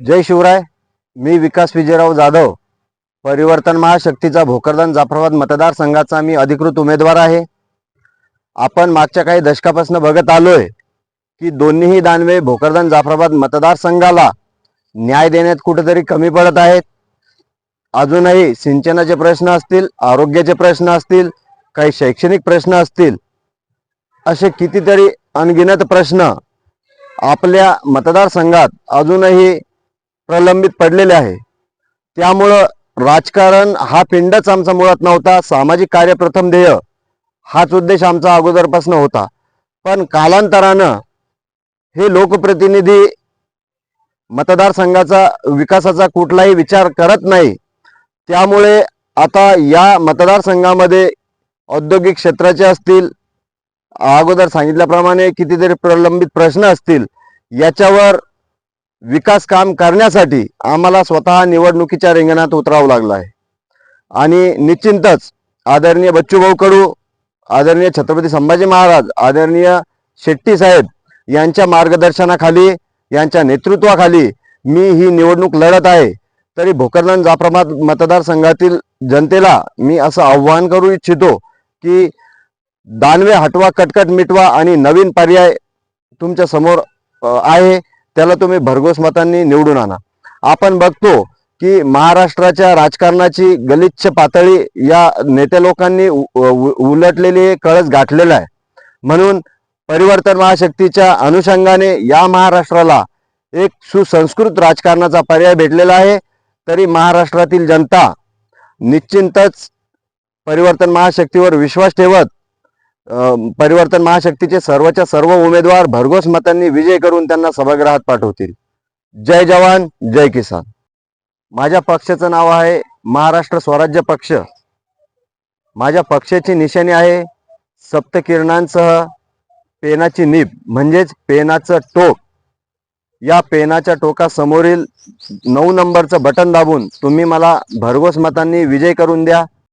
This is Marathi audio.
जय शिवराय मी विकास विजयराव जाधव. परिवर्तन महाशक्तीचा भोकरदन जाफराबाद मतदारसंघाचा मी अधिकृत उमेदवार आहे. आपण मागच्या काही दशकापासून बघत आलोय की दोन्हीही दानवे भोकरदन जाफराबाद मतदारसंघाला न्याय देण्यात कुठेतरी कमी पडत आहेत. अजूनही सिंचनाचे प्रश्न असतील आरोग्याचे प्रश्न असतील काही शैक्षणिक प्रश्न असतील असे कितीतरी अनगिनत प्रश्न आपल्या मतदारसंघात अजूनही प्रलंबित पडलेले आहे. त्यामुळं राजकारण हा पिंडच आमचा मुळात नव्हता. सामाजिक कार्य प्रथम ध्येय हाच उद्देश आमचा अगोदरपासून होता. पण कालांतरानं हे लोकप्रतिनिधी मतदारसंघाचा विकासाचा कुठलाही विचार करत नाही. त्यामुळे आता या मतदारसंघामध्ये औद्योगिक क्षेत्राचे असतील अगोदर सांगितल्याप्रमाणे कितीतरी प्रलंबित प्रश्न असतील याच्यावर विकास काम करण्यासाठी आम्हाला स्वतः निवडणुकीच्या रिंगणात उतरावं लागलं आहे. आणि निश्चिंतच आदरणीय बच्चूभाऊ कडू आदरणीय छत्रपती संभाजी महाराज आदरणीय शेट्टी साहेब यांच्या मार्गदर्शनाखाली यांच्या नेतृत्वाखाली मी ही निवडणूक लढत आहे. तरी भोकरदन जाफराबाद मतदारसंघातील जनतेला मी असं आव्हान करू इच्छितो की दानवे हटवा कटकट मिटवा आणि नवीन पर्याय तुमच्यासमोर आहे. त्याला तुम्ही भरघोस मतांनी निवडून आणा. आपण बघतो की महाराष्ट्राच्या राजकारणाची गलिच्छ पातळी या नेते लोकांनी उ- उ- उलटलेली कळस गाठलेला आहे. म्हणून परिवर्तन महाशक्तीच्या अनुषंगाने या महाराष्ट्राला एक सुसंस्कृत राजकारणाचा पर्याय भेटलेला आहे. तरी महाराष्ट्रातील जनता निश्चिंतच परिवर्तन महाशक्तीवर विश्वास ठेवत परिवर्तन महाशक्तीचे सर्वच्या सर्व उमेदवार भरघोस मतांनी विजय करून त्यांना सभागृहात पाठवतील. जय जवान जय किसान. माझ्या पक्षाचं नाव आहे महाराष्ट्र स्वराज्य पक्ष. माझ्या पक्षाची निशाणी आहे सप्तकिरणांसह पेनाची नीब म्हणजेच पेनाचं टोक. या पेनाच्या टोकासमोरील नऊ नंबरचं बटन दाबून तुम्ही मला भरघोस मतांनी विजय करून द्या.